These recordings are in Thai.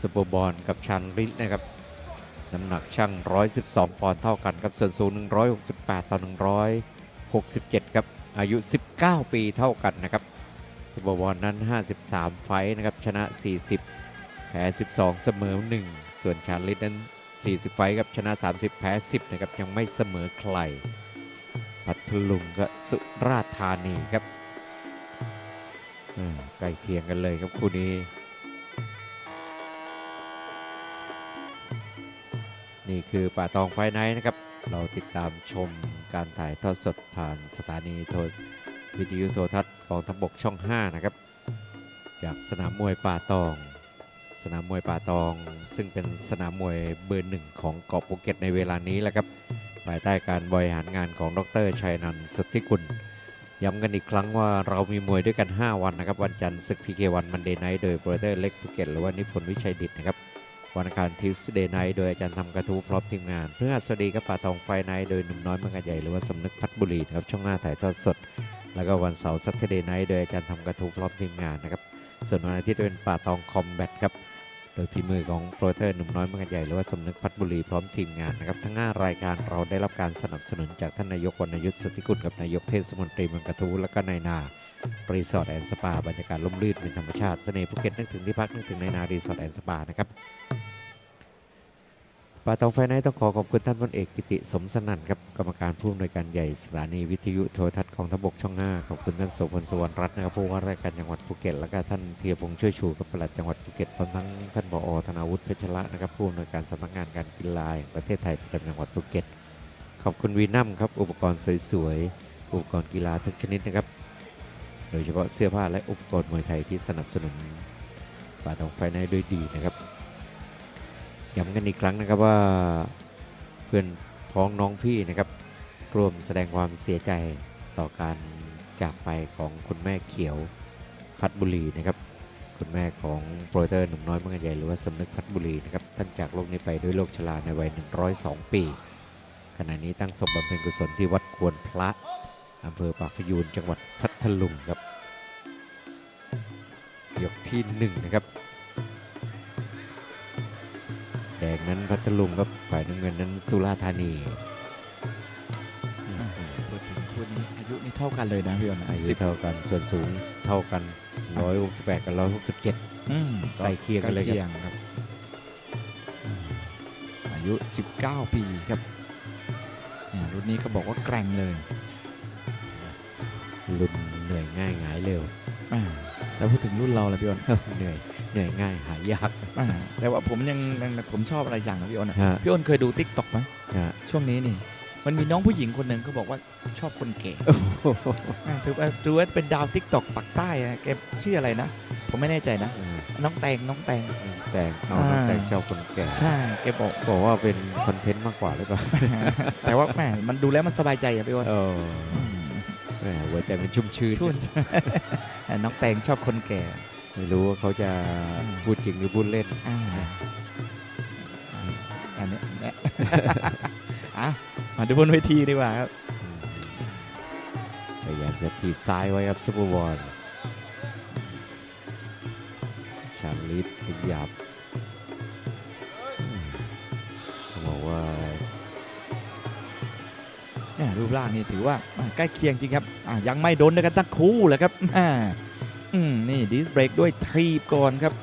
ซูเปอร์บอลกับชันริดนะครับน้ำหนักช่าง 112 ปอนด์เท่ากันครับส่วนสูง 168 ต่อ 167 ครับ อายุ 19 ปีเท่ากันนะครับซูเปอร์บอลนั้น 53 ไฟท์นะครับ ชนะ 40 แพ้ 12 เสมอ 1 ส่วนชาญลิตนั้น 40 ไฟท์ครับ ชนะ 30 แพ้ 10 นะครับ ยังไม่เสมอใคร พัทลุงกับสุราษฎร์ธานีครับอ่าใกล้เคียงกันเลยครับคู่นี้ นี่คือป่าตองไฟไนท์นะครับ เราติดตามชมการถ่ายทอดสดผ่านสถานีโทรวิทยุโทรทัศน์กองทัพบกช่อง 5 นะครับ จากสนามมวยป่าตอง สนามมวยป่าตอง ซึ่งเป็นสนามมวยเบอร์หนึ่งของเกาะภูเก็ตในเวลานี้แหละครับภายใต้การบริหารงานของดรชัยนันท์สุทธิกุลย้ำกันอีกครั้งว่าเรามีมวยด้วยกัน 5 วันนะครับ วันจันทร์ศึกพีเควันมันเดย์ไนท์โดยโปรเตอร์เล็กภูเก็ตหรือว่านิพนธ์วิชัยดิตนะครับ วันอังคารทิวส์เดย์ไนท์โดยอาจารย์ทำกระทู้พร้อมทีมงานเพื่อสวัสดีกับป่าตองไฟไนท์โดยหนุ่มน้อยเมืองกรใหญ่หรือว่าสำนึกพัฒบุรีนะครับช่องหน้าถ่ายทอดสด แล้วก็วันเสาร์ซัตเดย์ไนท์โดยอาจารย์ทำกระทู้พร้อมทีมงานนะครับส่วนวันอาทิตย์เป็นป่าตองคอมแบทครับ โดยพีมือของโปรเตอร์หนุ่มน้อยเมืองกาใหญ่หรือว่าสำนึกพัฒบุรีพร้อมทีมงานนะครับทั้ง 5 รายการเราได้รับการสนับสนุนจากท่านนายกวรรณยุทธสติกุลกับนายกเทศมนตรีเมืองกระทู้และก็นายนารีสอร์ทแอนด์สปาบรรยากาศล่มลื่นเป็นธรรมชาติเสน่ห์ภูเก็ตนึกถึงที่พักนึกถึงนายนารีสอร์ทแอนด์สปานะครับ ป่าตองไฟไนต้องขอขอบคุณท่านพลเอกกิติสมสนั่นครับกรรมการผู้อำนวยการใหญ่สถานีวิทยุโทรทัศน์ของทบกช่อง 5 ขอบคุณท่านโสพลสวรรณรัตน์นะครับผู้ว่าราชการจังหวัดภูเก็ต แล้วก็ท่านเทียพงษ์ช่วยชูกับปลัดจังหวัดภูเก็ตพร้อมทั้งท่านผอธนาวุฒิเพชรละนะครับผู้อำนวยการสำนักงานการกีฬาแห่งประเทศไทยประจำจังหวัดภูเก็ต ขอบคุณวีนัมครับอุปกรณ์สวยๆอุปกรณ์กีฬาทุกชนิดนะครับโดยเฉพาะเสื้อผ้าและอุปกรณ์มวยไทยที่สนับสนุนป่าตองไฟในด้วยดีนะครับ ย้ำกันอีกครั้งนะครับว่าเพื่อนพ้องน้องพี่นะครับ ร่วมแสดงความเสียใจต่อการจากไปของคุณแม่เขียวพัดบุรีนะครับ คุณแม่ของโปรเตอร์หนุ่มน้อยเมืองใหญ่หรือว่าสำนึกพัดบุรีนะครับท่านจากโลกนี้ไปด้วยโรคชราในวัย 102 ปี ขณะนี้ตั้งศพบำเพ็ญกุศลที่วัดควรพระอำเภอปากพยูนจังหวัดพัทลุงครับยกที่หนึ่งนะครับ แดงนั้นพัทลุงครับฝ่ายน้ำเงินนั้นสุราษฎร์ธานีอืมพูดถึงคู่นี้อายุนี่เท่ากันเลยนะพี่อ้นอายุสิบเท่ากันส่วนสูงเท่ากัน 168 กับ 167อืมใกล้เคียงกันเลยครับใกครับอืมอายุ 19 ปีครับเนี่ยรุ่นนี้ก็บอกว่าแกร่งเลยรุ่นเหนื่อยง่ายหงายเร็ว อ่าแต่พูดถึงรุ่นเราละพี่อ้นเหนื่อยเหนื่อยง่ายหายาก อ่าแต่ว่าผมยังยังผมชอบอะไรอย่างนะพี่อ้นอะฮะ พี่อ้นเคยดูทิกตอกไหมฮะช่วงนี้นี่ มันมีน้องผู้หญิงคนหนึ่งเขาบอกว่าชอบคนแก่โอ้โหอ่าถือว่าถือว่าเป็นดาวทิกตอกปักใต้อะแกชื่ออะไรนะ ผมไม่แน่ใจนะน้องแตงน้องแตง แต่งเอาน้องแต่งชอบคนแก่ใช่แกบอก บอกว่าเป็นคอนเทนต์มากกว่าหรือเปล่าแต่ว่าแหมมันดูแล้วมันสบายใจอะพี่อ้นเออแหมหัวใจมันชุ่มชื้น ชุ่น น้องแตงชอบคนแก่ ไม่รู้ว่าเขาจะอืมพูดจริงหรือพูดเล่นอ่าอันเนี้ยเนี่ยอะมาดูบนเวทีดีกว่าครับอืมพยายามจะถีบซ้ายไว้ครับซุปเปอร์บอลชาลิฟขยับ รูปร่างนี่ถือว่าอ่าใกล้เคียงจริงครับอะยังไม่โดนด้วยกันทั้งคู่เลยครับอ่าอืมนี่ดิสเบรกด้วยทีบก่อนครับ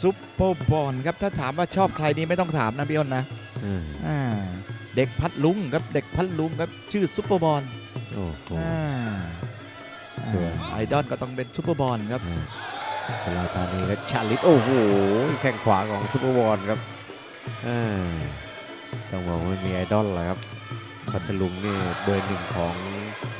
ซุปเปอร์บอลครับถ้าถามว่าชอบใครนี่ไม่ต้องถามนะพี่อ้นนะอืมอ่าเด็กพัดลุงครับเด็กพัดลุงครับชื่อซุปเปอร์บอลโอ้โหอ่าส่วนอ่าไอดอลก็ต้องเป็นซุปเปอร์บอลครับอ่าสลาตานีและชาลิฟโอ้โหแข้งขวาของซุปเปอร์บอลครับอ่าต้องบอกว่ามีไอดอลแหละครับ พัทลุงนี่เบอร์หนึ่งของ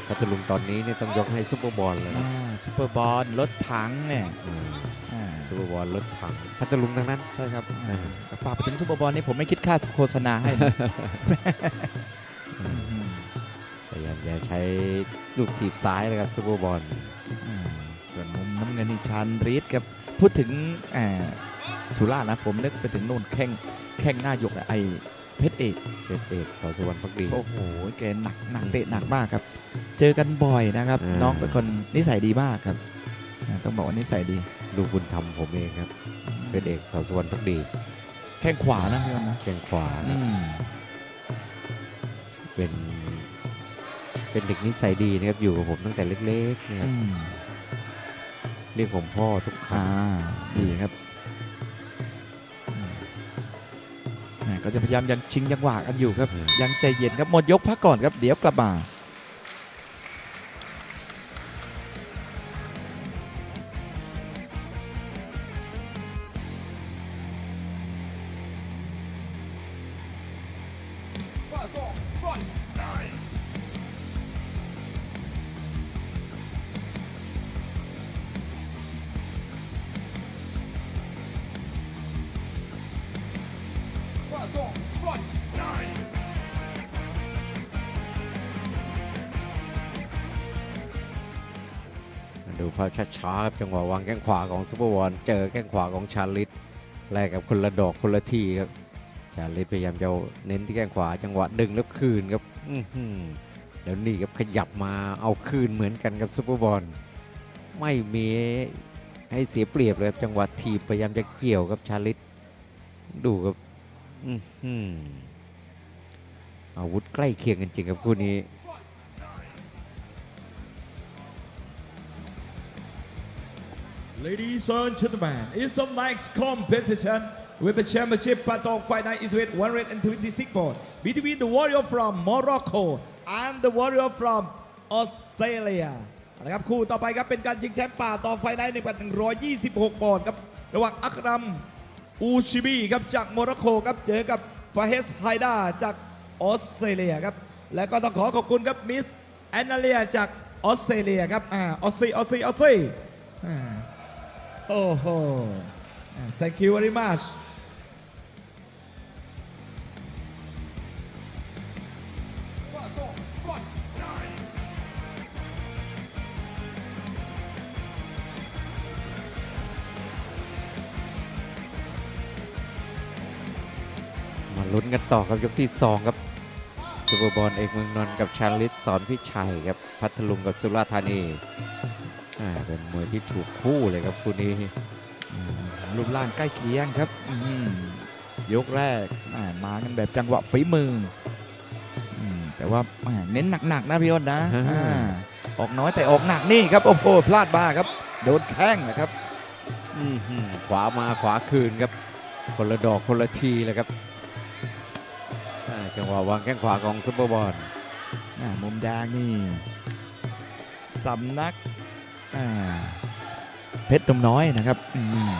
พัทลุงตอนนี้เนี่ยต้องยกให้ซุปเปอร์บอลเลยนะอ่าซุปเปอร์บอลรถถังเนี่ยอืมอ่าซุปเปอร์บอลรถถังพัทลุงทั้งนั้น ใช่ครับอ่าฝากไปถึงซุปเปอร์บอลนี่ผมไม่คิดค่าโฆษณาให้นะอืมพยายามจะใช้ลูกถีบซ้ายเลยครับซุปเปอร์บอลอ่าส่วนมุมน้ำเงินนี่ชันรีดครับพูดถึงอ่าสุราษฎร์นะผมนึกไปถึงโน่นแข้งแข้งหน้าหยกอะไอ เพชรเอกเพชรเอกสอสุวรรณพักดี โอ้โหแกหนักหนักเตะหนักมากครับ เจอกันบ่อยนะครับ อ่า น้องเป็นคนนิสัยดีมากครับอ่าต้องบอกว่านิสัยดีลูกบุญธรรมผมเองครับอืเป็นเอกสาวสุวรรณพักดีแข้งขวานะพี่วันนะแข้งขวาอืมเป็น เป็นเด็กนิสัยดีนะครับอยู่กับผมตั้งแต่เล็กๆนะครับอืมเรียกผมพ่อทุกคอ่ารั้งดีครับ ก็จะพยายามยังชิงยังหวะกันอยู่ครับ ยังใจเย็นครับหมดยกพักก่อนครับเดี๋ยวกลับมาดูภาช้าๆครับจังหวะวางแข้งขวาของซุปเปอร์วอลเจอแข้งขวาของชาลิตแลกกับคนละดอกคนละทีครับชาลิตพยายามจะเน้นที่แข้งขวาจังหวะดึงแล้วคืนครับอือหือแล้วนี่ครับขยับมาเอาคืนเหมือนกันกับซุปเปอร์บอลไม่มีให้เสียเปรียบเลยครับจังหวะทีพยายามจะเกี่ยวครับชาลิตดูครับอือหืออาวุธใกล้เคียงกันจริงครับคู่นี้ Ladies and gentlemen, it's the next competition with the championship Patong Fight Night is with 126 pounds between the warrior from Morocco and the warrior from Australia นะครับคู่ต่อไปครับเป็นการชิงแชมป์ป่าต่อไฟไนท์ในปัน126 ปอนด์ครับระหว่างอัครัมอูชิบีครับจากโมร็อกโกครับเจอกับฟาเฮสไฮดาจากออสเตรเลียครับและก็ต้องขอขอบคุณครับมิสแอนนาเลียจากออสเตรเลียครับอ่าออสซีออสซีออสซี่ โอ้โห thank you very much มาลุ้นกันต่อครับยกที่ 2 ครับซูเปอร์บอลเอกเมืองนนท์กับชาลิตสอนพิชัยครับ พัทลุงกับสุราษฎร์ธานี เป็นมวยที่ถูกคู่เลยครับคู่นี้รูปร่างใกล้เคียงครับอืมยกแรกอ่ามากันแบบจังหวะฝีมืออืมแต่ว่าอ่าเน้นหนักๆนะพี่อ้นนะอ่าออกน้อยแต่ออกหนักนี่ครับ โอ้โหพลาดบ้าครับ โดนแข้งนะครับอื้อหือขวามาขวาคืนครับคนละดอกคนละทีเลยครับอ่าจังหวะวางแข้งขวาของซูเปอร์บอลอ่ามุมแดงนี่สำนักอ่า เพชรตมน้อยนะครับอืม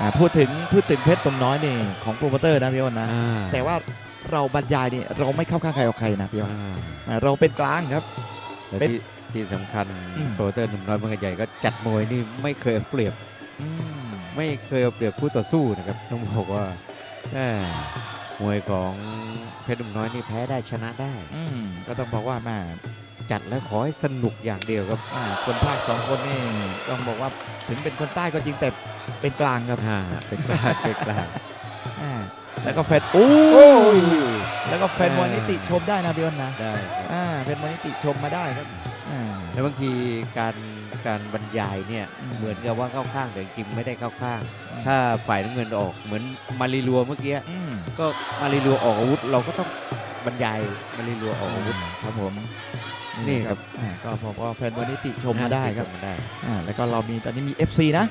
อ่าพูดถึงพูดถึงเพชรตมน้อยนี่ของโปรโมเตอร์นะพี่อ้นนะอ่าแต่ว่าเราบรรยายนี่เราไม่เข้าข้างใครออกใครนะพี่อ้นอ่าอ่าเราเป็นกลางครับและเป็นที่ที่สำคัญอืมโปรโมเตอร์หนุ่มน้อยเมืองใหญ่ก็จัดมวยนี่ไม่เคยเอาเปรียบอืมไม่เคยเอาเปรียบคู่ต่อสู้นะครับต้องบอกว่าแม่มวยของเพชรหนุ่มน้อยนี่แพ้ได้ชนะได้อืมก็ต้องบอกว่าแม่ จัดแล้วขอให้สนุกอย่างเดียวครับ อ่าคนภาคสองคนนี่ต้องบอกว่าถึงเป็นคนใต้ก็จริงแต่เป็นกลางครับอ่าเป็นกลางเป็นกลางอ่าแล้วก็แฟนโอ้ยแล้วก็แฟนมวยนิติชมได้นะพี่อ้นนะได้ครับอ่าแฟนมวยนิติชมมาได้ครับอ่า แล้วบางทีการการบรรยายเนี่ยอืม เหมือนกับว่าเข้าข้างแต่จริงๆไม่ได้เข้าข้างอืมถ้าฝ่ายน้ำเงินออกเหมือนมารีรัวเมื่อกี้อืมก็มารีรัวออกอาวุธ เราก็ต้องบรรยายมารีรัวออกอาวุธครับผม นี่ครับอ่าก็ผมก็แฟนมวยนิติชมมาได้ครับชมมาได้อ่าแล้วก็เรามีตอนนี้มี FC นะ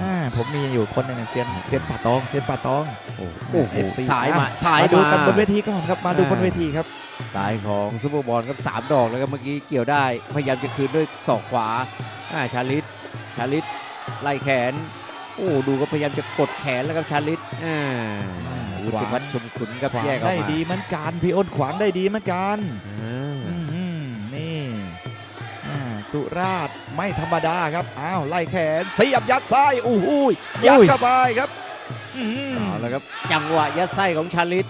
อ่าผมมีอยู่คนหนึงเซียนเซียนป่าตองเซียนป่าตองโอ้โหโอ้โหสายมาสายมาดูมากันบนเวทีก่อนครับมาดูอ่าบนเวทีครับสายของซูเปอร์บอลครับสามดอกแล้วครับเมื่อกี้เกี่ยวได้พยายามจะคืนด้วยศอกขวาอ่าชาลิตชาลิตไล่แขนโอ้ดูก็พยายามจะกดแขนแล้วครับชาลิตอ่าอ่าวุฒิวัฒน์ชมขุนครับขวางแยกออกได้มาดีเหมือนกันพี่อ้นขวางได้ดีเหมือนกันอ่าอืมนี่อ่า สุราษฎร์ไม่ธรรมดาครับ อ้าวไล่แขนเสียบยัดซ้ายโอ้โหยัดเข้าไปครับอืมเอาแล้วครับจังหวะยัดไส้ของชาลิต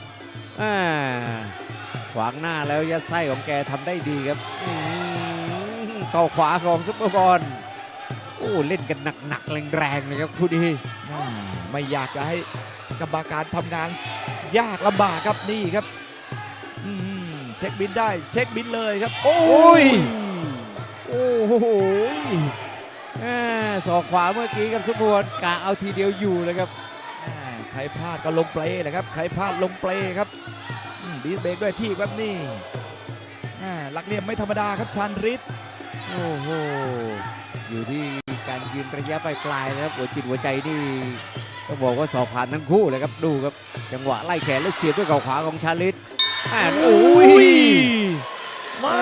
อ่าขวางหน้าแล้วยัดไส้ของแกทำได้ดีครับอืมเข้าขวาของซุปเปอร์บอลโอ้เล่นกันหนักๆแรงๆเลยครับคู่นี้อ่าไม่อยากจะให้กรรมการทำงานยากลำบากครับนี่ครับอืมเช็คบินได้เช็คบินเลยครับ โอ้โอ้ยย โอ้โหอ่าศอกขวาเมื่อกี้ครับซุปเปอร์บอลกะเอาทีเดียวอยู่เลยครับอ่าใครพลาดก็ลงเปลเลยครับ ใครพลาดลงเปลครับดีสเบรกด้วยที่ครับนี่อ่าหลักเหลี่ยมไม่ธรรมดาครับชานริดโอ้โห อยู่ที่การยืนระยะปลายๆนะครับหัวจิตหัวใจนี่ต้องบอกว่าสอบผ่านทั้งคู่เลยครับดูครับ จังหวะไล่แขนแล้วเสียบด้วยเข่าขวาของชาลิตอ่าโอ้ยมา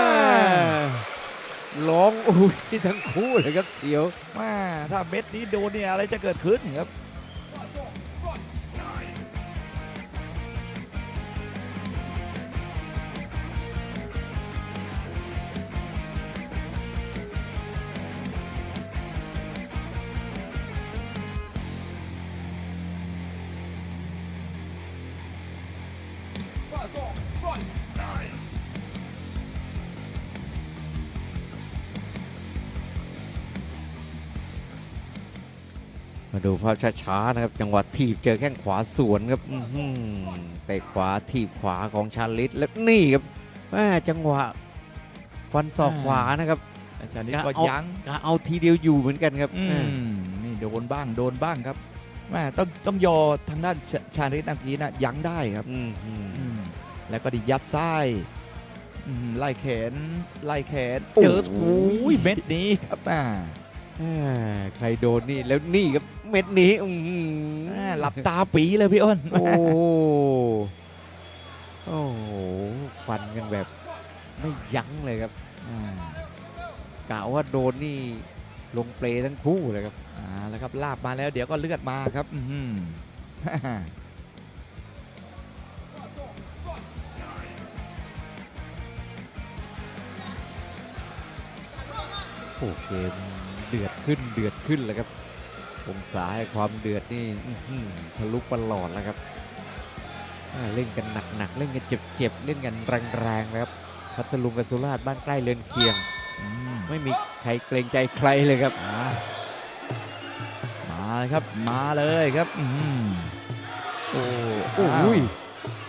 ร้องอุ้ยทั้งคู่เลยครับเสียวมาถ้าเม็ดนี้โดนเนี่ยอะไรจะเกิดขึ้นครับมา ดูภาพช้าๆนะครับ จังหวะถีบเจอแข้งขวาสวนครับอื้อหือเตะขวาถีบขวาของชาลิตแล้วนี่ครับแม่จังหวะฟันศอกอ่าขวานะครับอาจารย์นิดกะก็เอายั้งกะเอาทีเดียวอยู่เหมือนกันครับอืแม่มนี่โดนบ้างโดนบ้างครับแม่ต้องต้องยอทางด้านชชาริตเมื่อกี้นะยั้งได้ครับอืมอืมอืมแล้วก็ดิยัดไส้อืมไล่แขนไล่แขนโอ้เจอโอ้ยเม็ดนี้ครับอ่าแม่ใครโดนนี่แล้วนี่ครับ เม็ดนี้อื้อหืออ่าหลับตาปีเลยพี่อ้น โอ้โหโอ้โหฟันกันแบบไม่ยั้งเลยครับอ่ากะว่าโดนนี่ลงเปลทั้งคู่เลยครับอ่าแล้วครับลาบมาแล้วเดี๋ยวก็เลือดมาครับ อื้อหือ โอ้เกมเดือดขึ้นเดือดขึ้นเลยครับ องศาแห่งความเดือดนี่อื้อหือทะลุประหลอดแล้วครับอ่าเล่นกันหนักๆเล่นกันเจ็บๆเล่นกันแรงๆนะครับพัทลุงกับสุราษฎร์บ้านใกล้เรือนเคียงอืมไม่มีใครเกรงใจใครเลยครับอ่ามาเลยครับมาเลยครับอื้อหือโอ้โอ้อ้าวย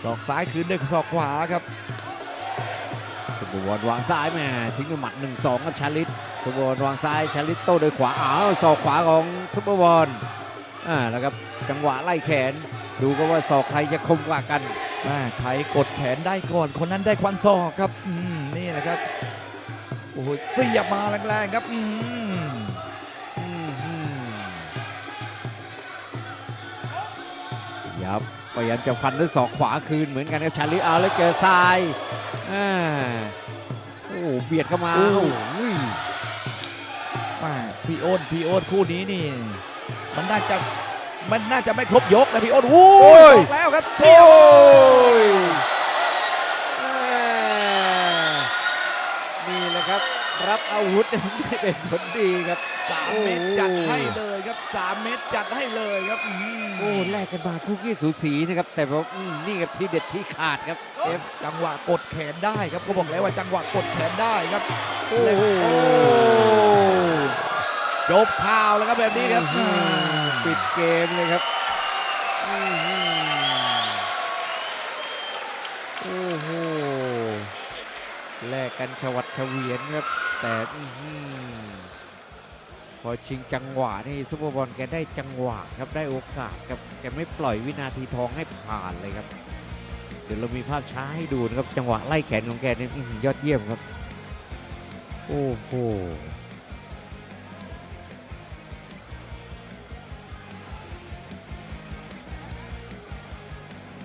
ศอกซ้ายคืนด้วยศอกขวาครับ สุบวรวางซ้ายแม่ทิ้งด้วยหมัดหนึ่งสองกับชาลิตสุบวรวางซ้ายชาลิตโต้ด้วยขวาอ้าวศอกขวาของสุบวรอ่าแล้วครับจังหวะไล่แขน ดูก็ว่าศอกใครจะคมกว่ากันอ่าใครกดแขนได้ก่อนคนนั้นได้ควันศอกครับอืมนี่แหละครับโอ้โหเสียบมาแรงๆครับอืมอื้อหือยับพยายามจะฟันด้วยศอกขวาคืนเหมือนกันครับชาลิตเอาแล้วเจอซ้าย อ่าโอ้โหเบียดเข้ามาโอ้โหมาพี่โอนพี่โอนคู่นี้นี่ มันน่าจะมันน่าจะไม่ครบยกนะพี่โอนโอ้โอ้ยยออกแล้วครับเสียโอ้ บ ยแม่นี่แหละค รับรับอาวุธไม่เป็นผลดีครับสามเม็ดจัดให้เลยครับสามเม็ดจัดให้เลยครับอืมโอ้แลกกันมาคู่ขี้สูสีนะครับ แต่ว่าอืมนี่ครับที่เด็ดที่ขาดครับเอฟจังหวะกดแขนได้ครับก็บอกแล้วว่าจังหวะกดแขนได้ครับโอ้โหจบข่าวแล้วครับแบบนี้ครับอื้อหือปิดเกมเลยครับอื้อหือโอ้โหแลกกันชวัดเฉวียนครับ แต่พอชิงจังหวะนี่ซุปเปอร์บอลแกได้จังหวะครับได้โอกาสครับแกไม่ปล่อยวินาทีทองให้ผ่านเลยครับ เดี๋ยวเรามีภาพช้าให้ดูนะครับ จังหวะไล่แขนของแกนี่ยอดเยี่ยมครับ โอ้โห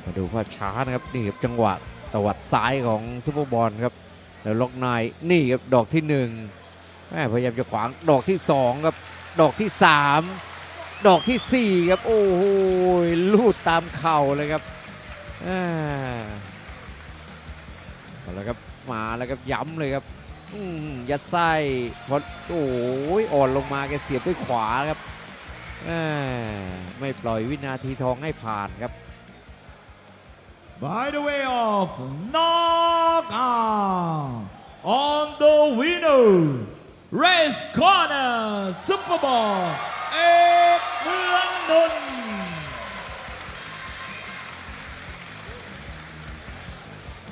มาดูภาพช้านะครับนี่ครับจังหวะตวัดซ้ายของซุปเปอร์บอลครับ แล้วล็อกในนี่ครับดอกที่หนึ่งแม่พยายามจะขวางดอกที่สองครับ ดอกที่สามดอกที่สี่ครับ โอ้โหลูดตามเข่าเลยครับอ่าเอาละครับมาแล้วครับย้ำเลยครับอืมยัดไส้พอโอ้ยอ่อนลงมาแกเสียบด้วยขวาครับอ่าไม่ปล่อยวินาทีทองให้ผ่านครับ By the way of knockout on the winner race corner Super Bowl เอกเมืองนนท์